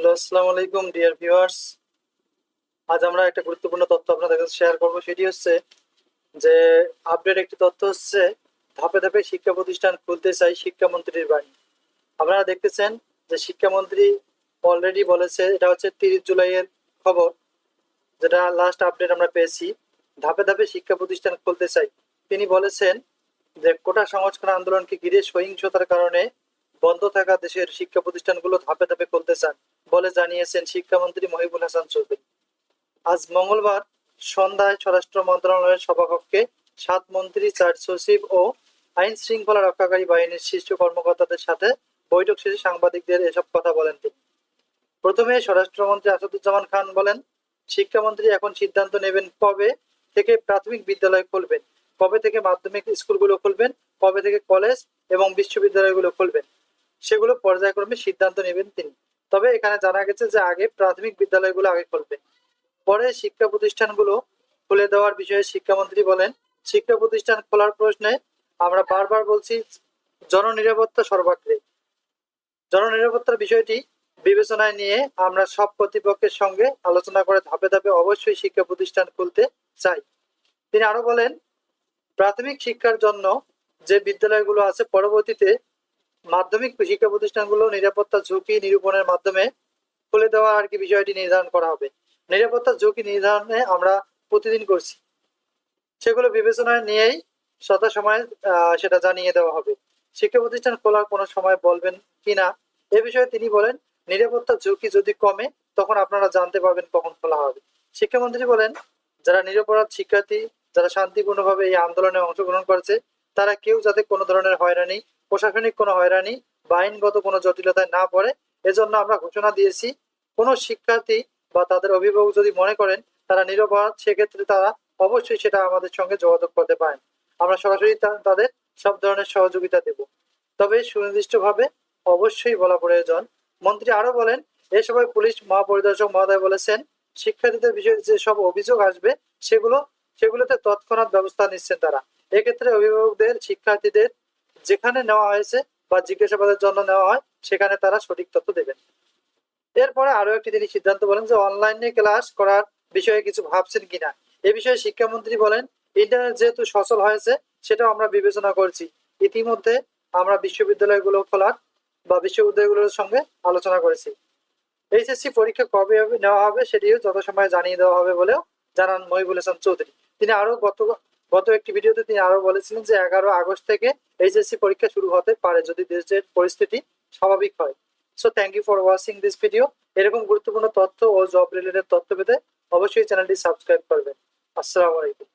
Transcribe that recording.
Hello, আসসালামু আলাইকুম, dear viewers. আজ আমরা একটা গুরুত্বপূর্ণ তথ্য আপনাদের কাছে শেয়ার করব। সেটি হচ্ছে যে আপডেট একটি তথ্য হচ্ছে, ধাপে ধাপে শিক্ষা প্রতিষ্ঠান খুলতে চাই শিক্ষামন্ত্রীর বাণী। আপনারা দেখতেছেন যে, শিক্ষামন্ত্রী অলরেডি বলেছে, এটা হচ্ছে তিরিশ জুলাইয়ের খবর, যেটা লাস্ট আপডেট আমরা পেয়েছি। ধাপে ধাপে শিক্ষা প্রতিষ্ঠান খুলতে চাই। তিনি বলেছেন যে, কোটা সংস্কার আন্দোলনকে ঘিরে সহিংসতার কারণে বন্ধ থাকা দেশের শিক্ষা প্রতিষ্ঠানগুলো ধাপে ধাপে খুলতে চান বলে জানিয়েছেন শিক্ষামন্ত্রী মহিবুল হাসান চৌধুরী। আজ মঙ্গলবার সন্ধ্যায় স্বরাষ্ট্র মন্ত্রণালয়ের সভাকক্ষে সাত মন্ত্রী, চার সচিব ও আইন শৃঙ্খলা রক্ষাকারী বাহিনীর শীর্ষ কর্মকর্তাদের সাথে বৈঠক শেষে সাংবাদিকদের এসব কথা বলেন তিনি। প্রথমে স্বরাষ্ট্রমন্ত্রী আসাদুজ্জামান খান বলেন, শিক্ষামন্ত্রী এখন সিদ্ধান্ত নেবেন কবে থেকে প্রাথমিক বিদ্যালয় খুলবেন, কবে থেকে মাধ্যমিক স্কুলগুলো খুলবেন, কবে থেকে কলেজ এবং বিশ্ববিদ্যালয়গুলো খুলবেন। সেগুলো পর্যায়ক্রমে সিদ্ধান্ত নেবেন তিনি। তবে এখানে জানা গেছে যে আগে প্রাথমিক বিদ্যালয়গুলো আগে খুলবে। পরে শিক্ষা প্রতিষ্ঠানগুলো খুলে দেওয়ার বিষয়ে শিক্ষামন্ত্রী বলেন, শিক্ষা প্রতিষ্ঠান খোলার প্রশ্নে আমরা বারবার বলছি, জননিরাপত্তা সর্বাগ্রে। জননিরাপত্তার বিষয়টি বিবেচনায় নিয়ে আমরা সব কর্তৃপক্ষের সঙ্গে আলোচনা করে ধাপে ধাপে অবশ্যই শিক্ষা প্রতিষ্ঠান খুলতে চাই। তিনি আরও বলেন, প্রাথমিক শিক্ষার জন্য যে বিদ্যালয়গুলো আছে পরবর্তীতে মাধ্যমিক শিক্ষা প্রতিষ্ঠানগুলো নিরাপত্তা ঝুঁকি নিরূপণের মাধ্যমে খুলে দেওয়া আর কি বিষয়টি নির্ধারণ করা হবে। নিরাপত্তা ঝুঁকি নির্ধারণে আমরা প্রতিদিন করছি। সেগুলো বিবেচনায় নিয়েই যথা সময় সেটা জানিয়ে দেওয়া হবে। শিক্ষা প্রতিষ্ঠান খোলার কোনো সময় বলবেন কিনা এ বিষয়ে তিনি বলেন, নিরাপত্তা ঝুঁকি যদি কমে, তখন আপনারা জানতে পারবেন কখন খোলা হবে। শিক্ষামন্ত্রী বলেন, যারা নিরপরাধ শিক্ষার্থী, যারা শান্তিপূর্ণভাবে এই আন্দোলনে অংশগ্রহণ করেছে, তারা কেউ যাতে কোনো ধরনের হয়রানি প্রশাসনিক কোনো হয়রানি বা আইনগত কোনো জটিলতায় না পড়ে, এজন্য আমরা ঘোষণা দিয়েছি, কোনো শিক্ষার্থী বা তাদের অভিভাবক যদি মনে করেন তারা নিরপরাধ সেক্ষেত্রে তারা অবশ্যই সেটা আমাদের সঙ্গে যোগাযোগ করতে পারেন। আমরা সরাসরি তাদের সব ধরনের সহযোগিতা দেব। তবে সুনির্দিষ্টভাবে অবশ্যই বলা প্রয়োজন, মন্ত্রী আরও বলেন, এ সময় পুলিশ মহাপরিদর্শক মহোদয় বলেছেন, শিক্ষার্থীদের বিষয়ে যে সব অভিযোগ আসবে, সেগুলো সেগুলোতে তৎক্ষণাৎ ব্যবস্থা নিচ্ছেন তারা। এক্ষেত্রে অভিভাবকদের, শিক্ষার্থীদের যেখানে নেওয়া হয়েছে বা জিজ্ঞাসাবাদের জন্য নেওয়া হয়, সেখানে তারা সঠিক তথ্য দেবেন। এরপরে আরও একটি তিনি সিদ্ধান্ত বলেন যে, অনলাইনে ক্লাস করার বিষয়ে কিছু ভাবছেন কিনা? এ বিষয়ে শিক্ষামন্ত্রী বলেন, ইন্টারনেট যেহেতু সচল হয়েছে, সেটাও আমরা বিবেচনা করছি। ইতিমধ্যে আমরা বিশ্ববিদ্যালয়গুলো খোলার বা বিশ্ববিদ্যালয়গুলোর সঙ্গে আলোচনা করেছি। এইচএসসি পরীক্ষা কবে নেওয়া হবে, সেটিও যথাসময়ে জানিয়ে দেওয়া হবে বলেও জানান মহিবুল হাসান চৌধুরী। তিনি আরও গত গত একটি ভিডিওতে তিনি আরও বলেছিলেন যে এগারো আগস্ট থেকে এইচএসসি পরীক্ষা শুরু হতে পারে যদি দেশের পরিস্থিতি স্বাভাবিক হয়। So thank you for watching this video এরকম গুরুত্বপূর্ণ তথ্য ও জব রিলেটেড তথ্য পেতে অবশ্যই চ্যানেলটি সাবস্ক্রাইব করবেন। আসসালামু আলাইকুম।